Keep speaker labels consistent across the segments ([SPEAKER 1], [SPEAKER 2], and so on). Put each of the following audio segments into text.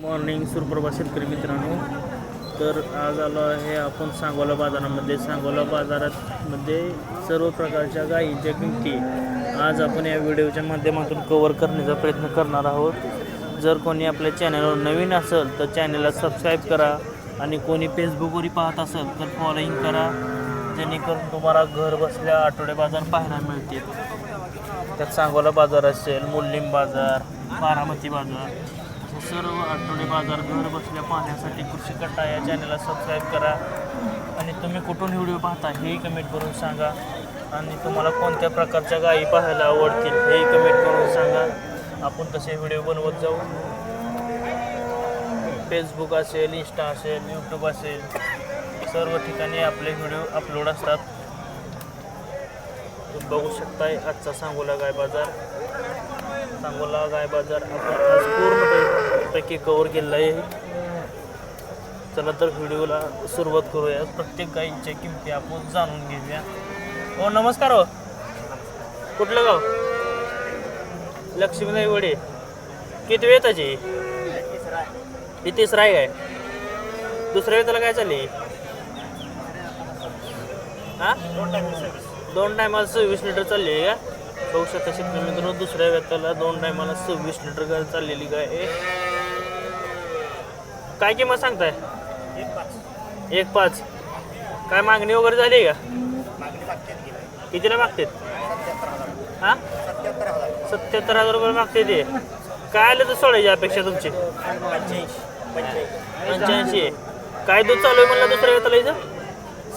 [SPEAKER 1] Morning Suprabha शेतकरी मित्रांनो. तर आज आलो आहे आपण सांगोला बाजारामध्ये. सांगोला बाजारामध्ये सर्व प्रकारच्या गायींच्या किमती आज आपण या व्हिडिओच्या माध्यमातून कवर करण्याचा प्रयत्न करणार आहोत. जर कोणी आपल्या चॅनलवर नवीन असेल तर चॅनलला सबस्क्राईब करा आणि कोणी फेसबुकवरही पाहत असेल तर फॉलोईंग करा. जेणेकरून तुम्हाला घर बसल्या आठवडे बाजार पाहायला मिळतील. त्यात सांगोला बाजार असेल मुल्लिम बाजार बारामती बाजार असे सर्व आठवडे बाजार घर बसल्या पाहण्यासाठी कृषी कट्टा या चॅनलला सबस्क्राईब करा. आणि तुम्ही कुठून व्हिडिओ पाहता हेही कमेंट करून सांगा. आणि तुम्हाला कोणत्या प्रकारच्या गायी पाहायला आवडतील हेही कमेंट करून सांगा. आपण तसे व्हिडिओ बनवत जाऊ. फेसबुक असेल इंस्टा असेल यूट्यूब असेल सर्व ठिकाणी आपले व्हिडिओ अपलोड असतात. तुम्ही बघू शकताय आजचा सांगोला गाय बाजार. सांगोला गाय बाजार आपण आज बऱ्यापैकी कवर केलेलं आहे. चला तर व्हिडिओला सुरुवात करूया. प्रत्येक गाईंच्या किमती आपण जाणून घेऊया. हो नमस्कार हो. कुठलं गाव? लक्ष्मीनाई वडे. किती वेळ त्याची ही तिसरा आहे काय दुसऱ्या वेळेला काय चालली? हा? दोन टायमाला सव्वीस लिटर चालली आहे का? बघू शकता शेतकरी मित्र दुसऱ्या व्यक्ताला दोन टायमाला सव्वीस लिटर गाय चाललेली गाय आहे. काय किंमत सांगताय? एक पाच. काय मागणी वगैरे झाली का? कितीला मागतात? हा? सत्याहत्तर हजार रुपये मागते ते. काय आलं तर सोडायची अपेक्षा तुमची? पंच्याऐंशी. काय दूध चालू आहे म्हणलं दुसऱ्या व्यक्ताला इथं?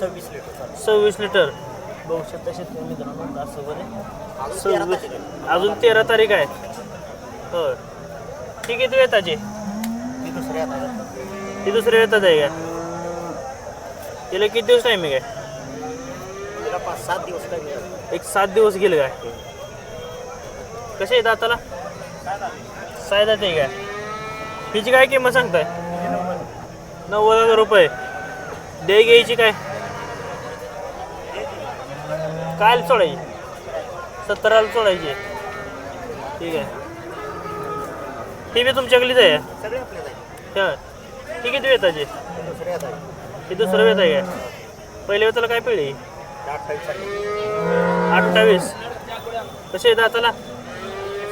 [SPEAKER 2] सव्वीस लिटर
[SPEAKER 1] सव्वीस लिटर. बघू शकता शेतकरी मित्रांनो सव्वीस. अजून तेरा तारीख आहे. हो ठीक आहे तू येताची.
[SPEAKER 2] ती दुसऱ्या हाताला
[SPEAKER 1] ती दुसऱ्या येतात आहे का तिला किती दिवस टायमिंग आहे
[SPEAKER 2] तिला पाच सात दिवस
[SPEAKER 1] एक सात दिवस गेले काय? कसे आहे दाताला? सायदा ते काय? हिची काय किंमत सांगताय? नव्वद हजार रुपये. दे घ्यायची काय? काय सोडायची. सत्तराला सोडायची. ठीक आहे. ती बी तुमच्याकडलीच आहे.
[SPEAKER 2] सगळे आहे.
[SPEAKER 1] हा. ती किती वेताची
[SPEAKER 2] ती दुसऱ्या हाताला
[SPEAKER 1] ती दुसरं वेत आहे काय पहिल्या वेताला काय
[SPEAKER 2] त्या अठ्ठावीस
[SPEAKER 1] कसे आहे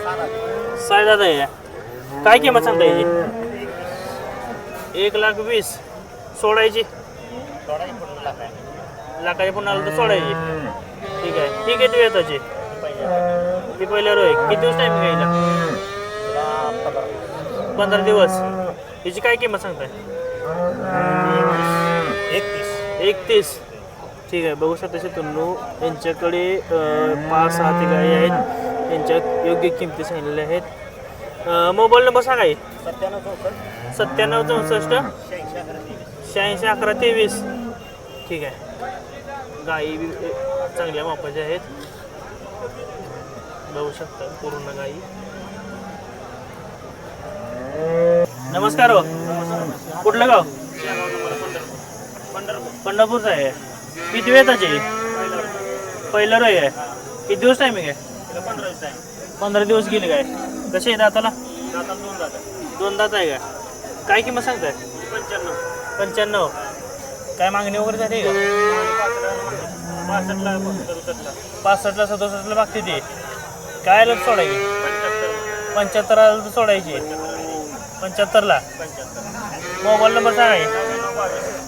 [SPEAKER 2] सात आली.
[SPEAKER 1] साय दादा आहे. काय किंमत सांगता याची? एक लाख वीस. सोडायची?
[SPEAKER 2] थोडाही पूर्ण लाख आहे.
[SPEAKER 1] लाखाच्या पुन्हा आलं तर सोडायची. ठीक आहे. ठीक आहे तू येताची
[SPEAKER 2] ती पाहिजे
[SPEAKER 1] ती पहिल्या रोय किती दिवस टाइम घ्यायला
[SPEAKER 2] पंधरा
[SPEAKER 1] दिवस. हिची काय किंमत सांगताय?
[SPEAKER 2] एकतीस.
[SPEAKER 1] एकतीस. ठीक आहे बघू शकता शेतून यांच्याकडे पाच सहा ते गायी आहेत. यांच्या योग्य किमती सांगितलेल्या आहेत. मोबाईल नंबर सांगा.
[SPEAKER 2] सत्त्याण्णव चौसष्ट.
[SPEAKER 1] सत्त्याण्णव चौसष्ट.
[SPEAKER 2] शहाऐंशी अकरा तेवीस.
[SPEAKER 1] ठीक आहे. गाई बी ए, चांगल्या मापाच्या आहेत. बघू शकता पूर्ण गाई नमस्कार हो. कुठलं गाव? पंढरपूरचं आहे. किती वेळ त्याची पहिलं रोय आहे. किती दिवस टायमिंग आहे?
[SPEAKER 2] पंधरा दिवस आहे
[SPEAKER 1] पंधरा दिवस गेले काय? कसे आहे दाताला?
[SPEAKER 2] दाताला दोन दात
[SPEAKER 1] दोन दात आहे का? काय किंमत सांगताय?
[SPEAKER 2] पंच्याण्णव.
[SPEAKER 1] पंच्याण्णव काय मागणी वगैरे झाली
[SPEAKER 2] पासष्टला सदुसष्टला
[SPEAKER 1] मागते ती. काय आलं सोडायची?
[SPEAKER 2] पंच्याहत्तर
[SPEAKER 1] पंच्याहत्तर आलं तर सोडायची. पंच्याहत्तरला.
[SPEAKER 2] पंच्याहत्तर
[SPEAKER 1] मोबाईल नंबर सांगा.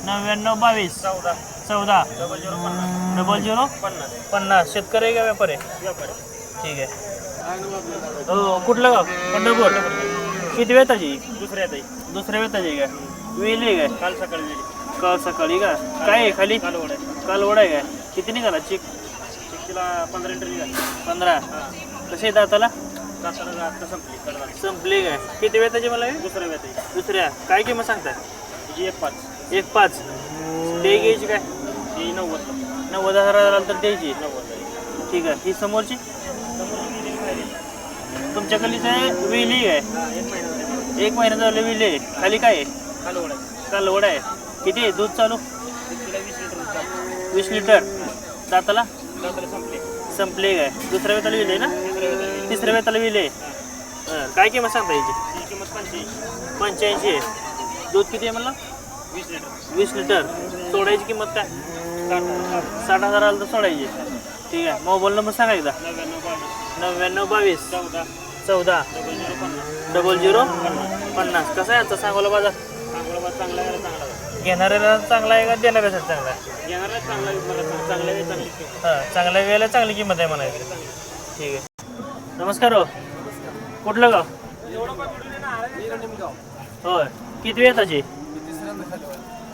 [SPEAKER 2] नव्याण्णव बावीस. चौदा.
[SPEAKER 1] चौदा.
[SPEAKER 2] डबल झिरो पन्नास.
[SPEAKER 1] Double zero?
[SPEAKER 2] पन्नास.
[SPEAKER 1] पन्नास. शेतकरी आहे का व्यापारी आहे?
[SPEAKER 2] व्यापारी.
[SPEAKER 1] ठीक आहे. हो कुठलं गाव? पंढरपूर. किती वेताची?
[SPEAKER 2] दुसऱ्या ताई.
[SPEAKER 1] दुसऱ्या वेताची आहे का? वेली आहे काय
[SPEAKER 2] काल सकाळी
[SPEAKER 1] काल सकाळी का? काय आहे खाली?
[SPEAKER 2] काल ओढाय
[SPEAKER 1] काल आहे काय किती निघाला? चिक?
[SPEAKER 2] तिला पंधरा लिटर निघाली.
[SPEAKER 1] पंधरा. कसे दाताला?
[SPEAKER 2] आता संपली
[SPEAKER 1] काय? किती वेताची मला? हे?
[SPEAKER 2] दुसऱ्या वेळ
[SPEAKER 1] दुसऱ्या. काय किंमत सांगताय?
[SPEAKER 2] तिची एक पाच.
[SPEAKER 1] एक पाच. ते घ्यायची काय?
[SPEAKER 2] ही नव्वद.
[SPEAKER 1] नव्वद हजार आला तर द्यायची.
[SPEAKER 2] नव्वद आहे.
[SPEAKER 1] ठीक आहे. ही समोरची?
[SPEAKER 2] समोर गेली खाली.
[SPEAKER 1] आहे वेली आहे
[SPEAKER 2] हा, एक महिना झाला.
[SPEAKER 1] एक महिना झालं वेली आहे. खाली काय आहे? कालवड आहे. किती आहे? दूध चालू?
[SPEAKER 2] तिला वीस लिटर.
[SPEAKER 1] वीस दाताला?
[SPEAKER 2] संपली.
[SPEAKER 1] संपले काय? दुसऱ्या वेताला विले ना?
[SPEAKER 2] तिसऱ्या
[SPEAKER 1] वेताला विले काय किंमत सांगता याची
[SPEAKER 2] किंमत पंच्याऐंशी.
[SPEAKER 1] पंच्याऐंशी आहे दूध किती आहे म्हणलं?
[SPEAKER 2] वीस लिटर.
[SPEAKER 1] वीस लिटर सोडायची किंमत काय? साठ हजाराला तर सोडायची. ठीक आहे. मोबाईल नंबर सांगा एकदा.
[SPEAKER 2] नव्याण्णव बावीस. चौदा.
[SPEAKER 1] चौदा
[SPEAKER 2] डबल झिरो पन्नास.
[SPEAKER 1] कसा आहे आजचा सांगोला बाजार?
[SPEAKER 2] चांगला बा चांगला आहे? चांगला.
[SPEAKER 1] घेणाऱ्याला चांगला आहे का देणाऱ्यासाठी चांगला आहे
[SPEAKER 2] चांगला.
[SPEAKER 1] हां चांगल्या वेळेला चांगली किंमत आहे म्हणायची. ठीक आहे. नमस्कार हो. कुठलं गाव? होय. किती वेळ त्याची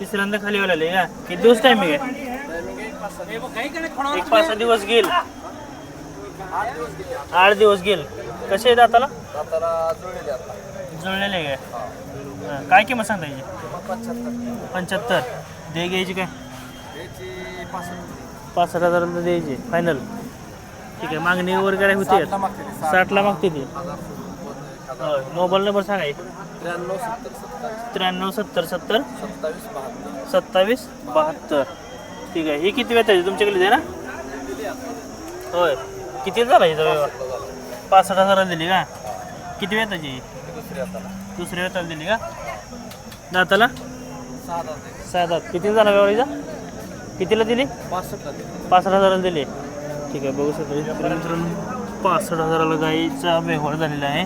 [SPEAKER 1] तिसऱ्यांदा खाली आलेली का? किती दिवस टायमिंग आहे? एक पाच सहा दिवस घेईल आठ दिवस घेईल कसे आहेत दाताला? जुळलेले आहे काय हां, काय किंमत सांगता याची? पंच्याहत्तर. दे घ्यायची काय? पाच हजार द्यायची. फायनल ठीक आहे. मागणी वगैरे होते. साठला मागते ती मोबाईल नंबर सांगा एक.
[SPEAKER 3] त्र्याण्णव सत्तर सत्तर सत्तावीस बहात्तर.
[SPEAKER 1] ठीक आहे. ही किती वेळ तुमच्याकडे ना? होय. किती झाला हिचा व्यवहार? पासष्ट हजाराला दिली का? किती वेळ त्याची?
[SPEAKER 3] दुसरी
[SPEAKER 1] वेळाला दिली का? दाताला?
[SPEAKER 3] सहा
[SPEAKER 1] दात. किती झाला व्यवहार हिचा? कितीला दिली?
[SPEAKER 3] पासष्ट
[SPEAKER 1] पासष्ट हजाराला दिली. ठीक आहे बघू शकतो मित्रांनो पासष्ट हजाराला गाईचा व्यवहार झालेला आहे.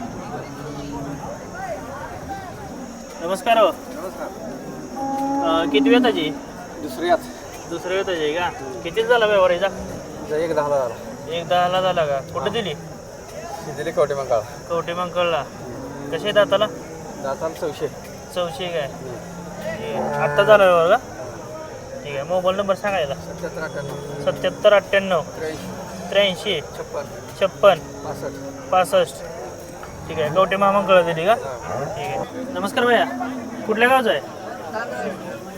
[SPEAKER 1] नमस्कार हो. अं, किती वेळ त्याची?
[SPEAKER 3] दुसरी आत
[SPEAKER 1] दुसऱ्या वेळ त्याची का? किती झाला व्यवहार याचा?
[SPEAKER 3] एक दहाला झाला.
[SPEAKER 1] एक दहाला झाला का? कुठं दिली
[SPEAKER 3] दिली? कवटे मग काळ
[SPEAKER 1] कवटे मग कळला कसे दाताला?
[SPEAKER 3] दाताला चौशे.
[SPEAKER 1] चौशे काय. आत्ता झाला व्यवहार का? ठीक आहे. मोबाईल नंबर सांगायला
[SPEAKER 3] सत्याहत्तर अठ्ठ्याण्णव.
[SPEAKER 1] सत्याहत्तर अठ्ठ्याण्णव.
[SPEAKER 3] त्र्याऐंशी.
[SPEAKER 1] त्र्याऐंशी.
[SPEAKER 3] छप्पन.
[SPEAKER 1] छप्पन.
[SPEAKER 3] पासष्ट.
[SPEAKER 1] पासष्ट. ठीक आहे. कवटे मामांकडे दिली का? ठीक आहे. नमस्कार भैया. कुठल्या गावचं आहे?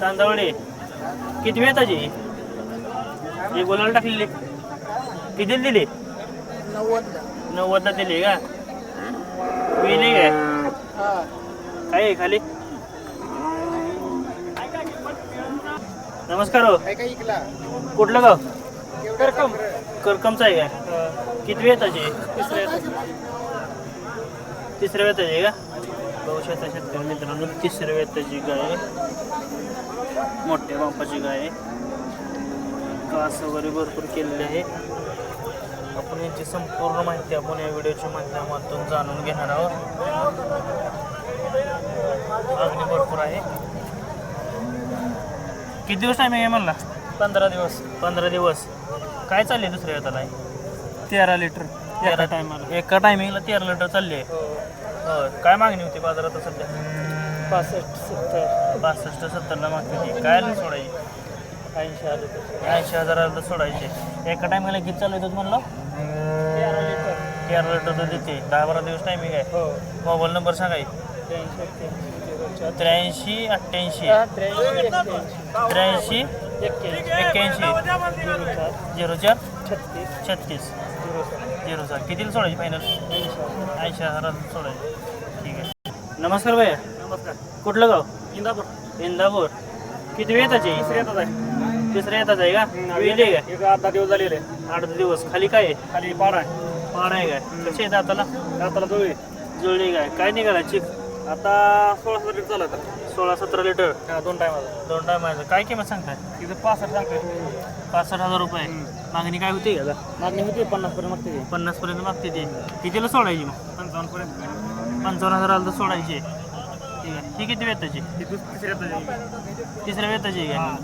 [SPEAKER 1] तांदवडी किती वेळ त्याची ही बोलायला टाकलेली. किती दिली? नव्वदला. दिली का? विली काय काय आहे खाली? नमस्कार हो. कुठलं गाव? करकम. करकमचं आहे काय किती वेळ त्याची तिसऱ्या वेताची आहे का? बघू शकता शेतकरी मित्रांनो तिसऱ्या वेताची गाय. आहे. मोठ्या बापाची गाय. आहे. कास वगैरे भरपूर केलेले आहे. आपण याची संपूर्ण माहिती आपण या व्हिडिओच्या माध्यमातून जाणून घेणार आहोत. मागणी भरपूर आहे. किती दिवस टायमिंग आहे म्हणला? पंधरा दिवस पंधरा दिवस. काय चालले दुसऱ्या वेताला तेरा लिटर तेरा टायमाला एका टायमिंगला तेरा लिटर चालली आहे होय. काय मागणी होती बाजारात सध्या? पासष्ट सत्तर. पासष्ट सत्तरला मागते ती काय सोडायची? ऐंशी हजार ऐंशी हजाराला तर सोडायचे. एका टायमिंगला किती चालू येतात म्हणलं? तेरा लिटर तेरा लिटर तर देते. दहा बारा दिवस टायमिंग आहे. मोबाईल नंबर सांगाय त्र्याऐंशी अठ्ठ्याऐंशी. त्र्याऐंशी एक्क्याऐंशी. झिरो चार. छत्तीस. छत्तीस झिरो चार. कितीला सोडायची फायनल ऐंशी हजाराला सोडायची. ठीक आहे. नमस्कार भैया.
[SPEAKER 2] नमस्कार.
[SPEAKER 1] कुठलं गाव?
[SPEAKER 2] इंदापूर.
[SPEAKER 1] इंदापूर. किती वेळ
[SPEAKER 2] तिसऱ्या येतात आहे.
[SPEAKER 1] तिसऱ्या येतात आहे का? वेली आहे
[SPEAKER 2] एक आठ दिवस झालेले.
[SPEAKER 1] का आठ दिवस. खाली काय आहे?
[SPEAKER 2] खाली पारा आहे.
[SPEAKER 1] पाड आहे काय? कशी आहे दाताला?
[SPEAKER 2] दाताला जुळी
[SPEAKER 1] जुळली काय? काय निघाला? चिक
[SPEAKER 2] आता सोळा सतरा लिटर चालू आहे
[SPEAKER 1] सोळा सतरा लिटर.
[SPEAKER 2] हा दोन टायमाला
[SPEAKER 1] दोन टायमाचं काय किंमत सांगताय?
[SPEAKER 2] तिथं पासष्ट सांगते
[SPEAKER 1] पासष्ट हजार रुपये. मागणी काय होती?
[SPEAKER 2] मागणी होती पन्नास पर्यंत मागते ती.
[SPEAKER 1] पन्नास पर्यंत मागते ती. कितीला सोडायची मग?
[SPEAKER 2] पंचावन्न पर्यंत.
[SPEAKER 1] पंचावन्न हजाराला तर सोडायची. ठीक आहे. ही किती वेताची?
[SPEAKER 2] ती दुस तिसऱ्या
[SPEAKER 1] तिसऱ्या वेताची आहे का?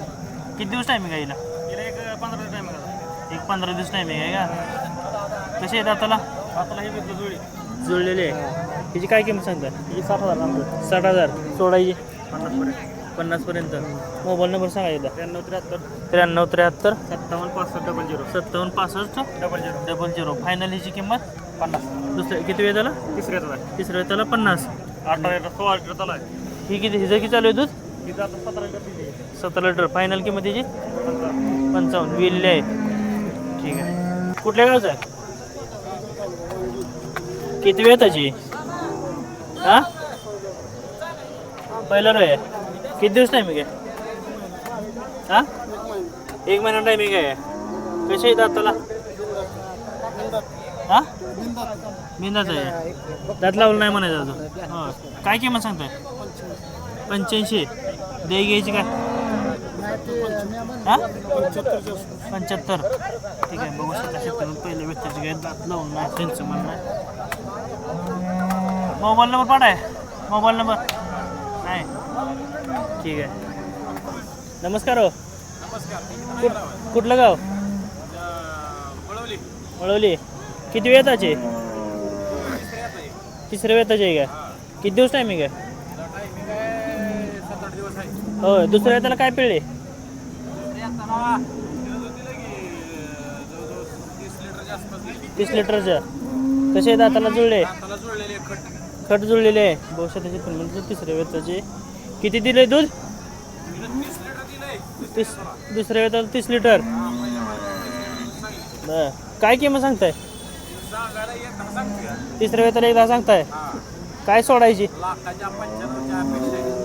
[SPEAKER 1] किती दिवस टायमिंग आहे हिला?
[SPEAKER 2] गेला एक पंधरा टाइम करा
[SPEAKER 1] एक पंधरा दिवस टायमिंग आहे का? कशी आहे दाताला?
[SPEAKER 2] दाताला हे घेतलं जुळी.
[SPEAKER 1] जुळलेली आहे. हिची काय किंमत सांगता
[SPEAKER 2] ही साठ हजार सांगतो
[SPEAKER 1] साठ हजार. सोडायची
[SPEAKER 2] पन्नास पर्यंत
[SPEAKER 1] पन्नासपर्यंत. मोबाईल नंबर सांगा एकदा.
[SPEAKER 2] त्र्याण्णव त्र्याहत्तर.
[SPEAKER 1] त्र्याण्णव त्र्याहत्तर.
[SPEAKER 2] सत्तावन्न पासष्ट डबल झिरो.
[SPEAKER 1] सत्तावन्न पासष्ट
[SPEAKER 2] double zero.
[SPEAKER 1] Double zero. Final हिची किंमत?
[SPEAKER 2] पन्नास.
[SPEAKER 1] दुसऱ्या किती वेळ झाला
[SPEAKER 2] तिसऱ्या आहे
[SPEAKER 1] तिसऱ्या वेळ त्याला पन्नास.
[SPEAKER 2] अठरा लिटर सोळा लिटर चालू आहे.
[SPEAKER 1] ही किती? हिचं किती चालू आहे दूध?
[SPEAKER 2] तिथं आता सतरा लिटर दिली
[SPEAKER 1] सतरा लिटर. फायनल किंमत हिची?
[SPEAKER 2] पंचावन्न.
[SPEAKER 1] पंचावन्न. विल्ले आहे. ठीक आहे. कुठल्या गावचं आहे? किती वेळ त्याची? हा? पहिला रे किती दिवस टायमिंग आहे हा? एक महिना टायमिंग आहे कसे येतात त्याला? हा? बिंदाच आहे. दात लावलं नाही म्हणायचं अजून. हो. काय किंमत सांगताय? पंच्याऐंशी. दे घ्यायची काय? हां? पंच्याहत्तर. ठीक आहे बघू शकता शेतकरी. पहिले व्यक्तीची काय दात लावून नाही त्यांचं म्हणणं आहे. मोबाईल नंबर पाठाय मोबाईल नंबर. नाही. ठीक आहे. नमस्कार हो. कुठ- कुठलं गाव? वळवली. किती वेताचे तिसऱ्या वेताचे आहे का? किती दिवस टायमिंग आहे? हो दुसऱ्या वेताला काय पिळले? तीस लिटरचं कसे दाताला जुळले? खट जुळलेले आहे. बहुशा त्याचे पण म्हणजे तिसऱ्या वेताचे किती दिले दूध? तीस दुसऱ्या वेताला तीस लिटर. बर. काय किंमत सांगताय? तिसऱ्या वेताला एकदा सांगताय. काय सोडायची?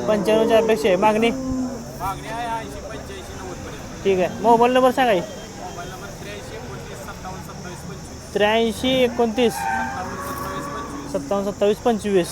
[SPEAKER 1] पंच्याण्णवच्या अपेक्षा आहे. मागणी? ठीक आहे. मोबाईल नंबर सांगाय त्र्याऐंशी एकोणतीस. सत्तावन्न सत्तावीस पंचवीस.